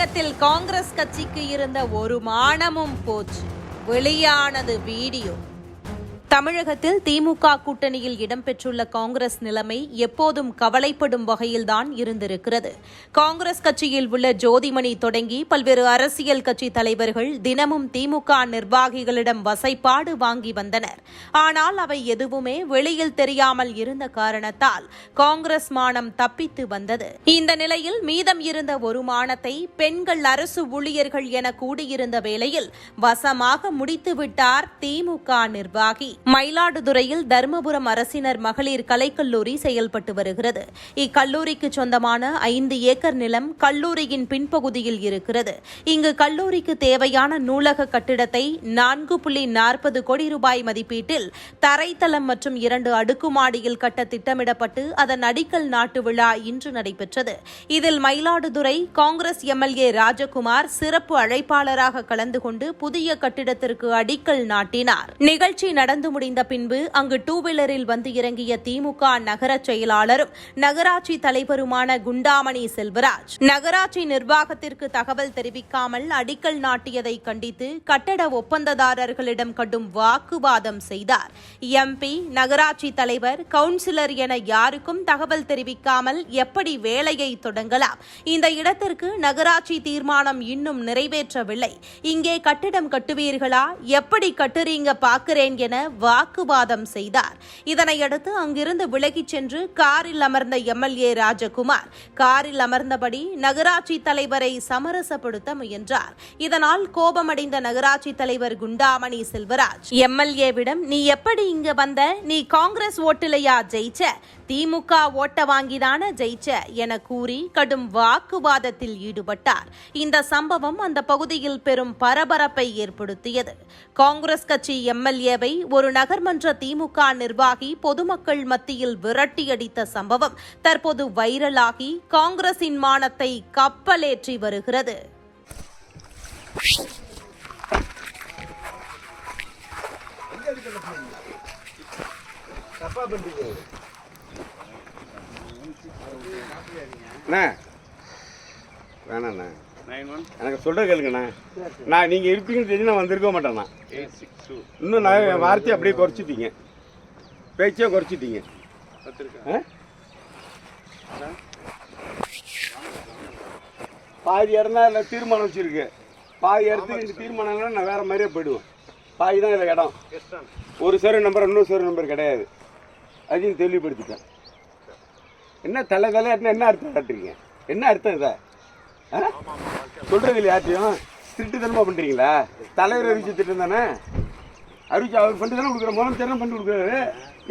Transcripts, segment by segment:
தமிழகத்தில் காங்கிரஸ் கட்சிக்கு இருந்த ஒரு மானமும் போச்சு. வெளியானது வீடியோ. தமிழகத்தில் திமுக கூட்டணியில் இடம்பெற்றுள்ள காங்கிரஸ் நிலைமை எப்போதும் கவலைப்படும் வகையில்தான் இருந்திருக்கிறது. காங்கிரஸ் கட்சியில் உள்ள ஜோதிமணி தொடங்கி பல்வேறு அரசியல் கட்சி தலைவர்கள் தினமும் திமுக நிர்வாகிகளிடம் வசைப்பாடு வாங்கி வந்தனர். ஆனால் அவை எதுவுமே வெளியில் தெரியாமல் இருந்த காரணத்தால் காங்கிரஸ் மானம் தப்பித்து வந்தது. இந்த நிலையில் மீதம் இருந்த ஒரு மானத்தை பெண்கள் அரசு ஊழியர்கள் என கூடியிருந்த வேளையில் வசமாக முடித்துவிட்டார் திமுக நிர்வாகி. மயிலாடுதுறையில் தருமபுரம் அரசினர் மகளிர் கலைக்கல்லூரி செயல்பட்டு வருகிறது. இக்கல்லூரிக்கு சொந்தமான ஐந்து ஏக்கர் நிலம் கல்லூரியின் பின்பகுதியில் இருக்கிறது. இங்கு கல்லூரிக்கு தேவையான நூலக கட்டிடத்தை நான்கு புள்ளி நாற்பது கோடி ரூபாய் மதிப்பீட்டில் தரைத்தளம் மற்றும் இரண்டு அடுக்குமாடியில் கட்ட திட்டமிடப்பட்டு அதன் அடிக்கல் நாட்டு விழா இன்று நடைபெற்றது. இதில் மயிலாடுதுறை காங்கிரஸ் எம்எல்ஏ ராஜகுமார் சிறப்பு அழைப்பாளராக கலந்து கொண்டு புதிய கட்டிடத்திற்கு அடிக்கல் நாட்டினார். நிகழ்ச்சி நடந்து முடிந்த பின்பு அங்கு டூ வீலரில் வந்து இறங்கிய திமுக நகர செயலாளரும் நகராட்சி தலைவருமான குண்டாமணி செல்வராஜ். நகராட்சி நிர்வாகத்திற்கு தகவல் தெரிவிக்காமல் அடிக்கல் நாட்டியதை கண்டித்து கட்டட ஒப்பந்ததாரர்களிடம் கடும் வாக்குவாதம் செய்தார். எம்பி நகராட்சி தலைவர் கவுன்சிலர் என யாருக்கும் தகவல் தெரிவிக்காமல் எப்படி வேலையை தொடங்கலாம்? இந்த இடத்திற்கு நகராட்சி தீர்மானம் இன்னும் நிறைவேற்றவில்லை. இங்கே கட்டிடம் கட்டுவீர்களா? எப்படி கட்டுறீங்க பார்க்கிறேன் என வாக்குவாதம் செய்தார். இதனையடுத்து அங்கிருந்து விலகிச் சென்று காரில் அமர்ந்த எம்எல்ஏ ராஜகுமார் காரில் அமர்ந்தபடி நகராட்சி தலைவரை சமரசப்படுத்த முயன்றார். இதனால் கோபமடைந்த நகராட்சி தலைவர் குண்டாமணி செல்வராஜ் எம்எல்ஏவிடம் நீ எப்படி இங்க வந்த? நீ காங்கிரஸ் ஓட்டுலையா ஜெயிச்ச? திமுக ஓட்ட வாங்கிதான ஜெயிச்ச? என கூறி கடும் வாக்குவாதத்தில் ஈடுபட்டார். இந்த சம்பவம் அந்த பகுதியில் பெரும் பரபரப்பை ஏற்படுத்தியது. காங்கிரஸ் கட்சி எம்எல்ஏவை ஒரு நகர்மன்ற திமுக நிர்வாகி பொதுமக்கள் மத்தியில் விரட்டியடித்த சம்பவம் தற்போது வைரலாகி காங்கிரசின் மானத்தை கப்பலேற்றி வருகிறது. வேணாண்ணா. எனக்கு சொல்கிற கேளுங்கண்ணா நான் நீங்கள் இருப்பீங்கன்னு தெரிஞ்சு நான் வந்திருக்க மாட்டேண்ணா இன்னும் நான் என் வார்த்தையை அப்படியே குறைச்சிட்டீங்க. பேச்சே குறைச்சிட்டீங்க? பாதி இடம் தான் தீர்மானம் வச்சுருக்கு. பாதி இடத்துக்கு இந்த தீர்மானம் இல்லைன்னா நான் வேறு மாதிரியே போயிடுவேன். பாதி தான் இதில் இடம். ஒரு சர்வ நம்பர் இன்னொரு சர்வ நம்பர் கிடையாது. அதையும் தெளிவுபடுத்திட்டேன். என்ன தலை தலையாட்டினா என்ன அர்த்தம் காட்டுறீங்க? என்ன அர்த்தம் இதை? சொல்கிறது இல்லையா யார்ட்டையும் திருட்டுத்தனமாக பண்ணுறீங்களா தலைவர் அறிவிச்சு திட்டம் தானே? அறிவிச்சு அவர் பண்ணி தானே கொடுக்குற முதலமைச்சர் தானே பண்ணி கொடுக்குறாரு.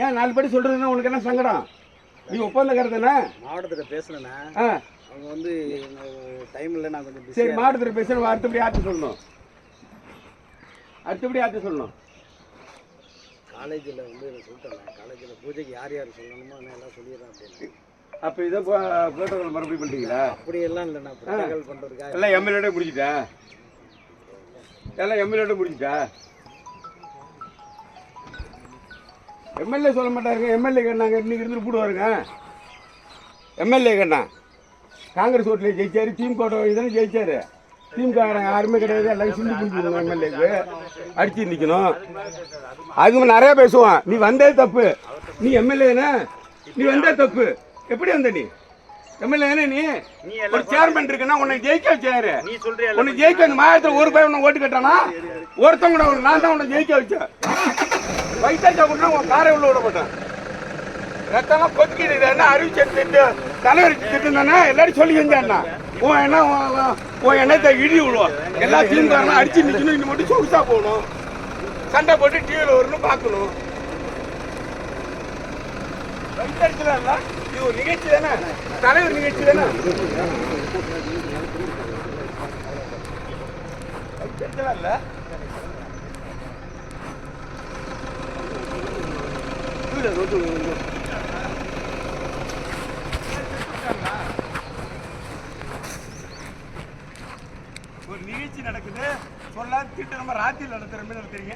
ஏன் நாலு படி சொல்கிறதுன்னா உனக்கு என்ன சங்கடம்? நீ ஒப்பந்தக்காரர் தானே? மாவட்டத்தில் பேசுனேண்ணே ஆ. அவங்க வந்து டைம் இல்லை நான் கொஞ்சம் சரி மாவட்டத்தில் பேசுகிற அடுத்தபடி யார்ட்ட சொல்லணும். அடுத்தபடி யார்ட்ட சொல்லணும். காலேஜில் வந்து சொல்லிட்டேன் காலேஜில் பூஜைக்கு யார் யார் சொல்லணுமோ எல்லாம் சொல்லிடுறேன் அப்படின்னு. அப்போ இதை புரோட்டோகால் மறுபடியும் பண்ணுறீங்களா அப்படியெல்லாம் இல்லைண்ணா. ப்ரோட்டோகால் பண்ணுறதுக்காக எல்லாம் எம்எல்ஏட முடிச்சிட்டா எல்லாம் எம்எல்ஏட முடிச்சிட்டா எம்எல்ஏ சொல்ல மாட்டாருங்க. எம்எல்ஏ கண்ணாங்க இன்னைக்கு இருந்து போடுவாருங்க. எம்எல்ஏ கண்ணா காங்கிரஸ் ஓட்டில் ஜெயிச்சாரு திமுக இதெல்லாம் ஜெயிச்சாரு. திமுக யாருமே கிடையாது. எல்லாம் சிந்து பிடிச்சிருந்தோம் எம்எல்ஏக்கு அடிச்சு நிற்கணும் அதுக்கு நிறைய பேசுவான் நீ வந்தே தப்பு. நீ எம்எல்ஏனா நீ வந்தே தப்பு. எப்படி வந்த நீ? எம்எல்ஏ நீ? ஒரு சேர்மன் இருக்குன்னா உன்னை ஜெயிக்க வச்சாரு நீ சொல்றியா உன்னை ஜெயிக்க வச்ச மாயத்தில் ஒரு பையன் உன்னை ஓட்டு கட்டானா? ஒருத்தவங்க நான் தான் உன்னை ஜெயிக்க வச்சேன் வைத்தாச்சா கூட உன் காரை உள்ள விட மாட்டேன். ரத்தம்லாம் கொதிக்கிது இது என்ன அறிவிச்சு திட்டு தலைவர் திட்டம் தானே எல்லாரும் சொல்லி செஞ்சாருண்ணா உன் என்ன உன் எண்ணத்தை இடி விழுவோம் எல்லா தீர்ந்து அடிச்சு நிற்கணும் இன்னும் மட்டும் சொகுசா போகணும். சண்டை போட்டு டிவியில் வரணும் பார்க்கணும். இது ஒரு நிகழ்ச்சி தானே? தலைவர் நிகழ்ச்சி தானே? வைத்தறிச்சலா இல்ல? ஒரு நிகழ்ச்சி நடக்குது. சொல்லாத திட்டு நம்ம ராத்திரி நடத்துற மாதிரி நடத்துறீங்க.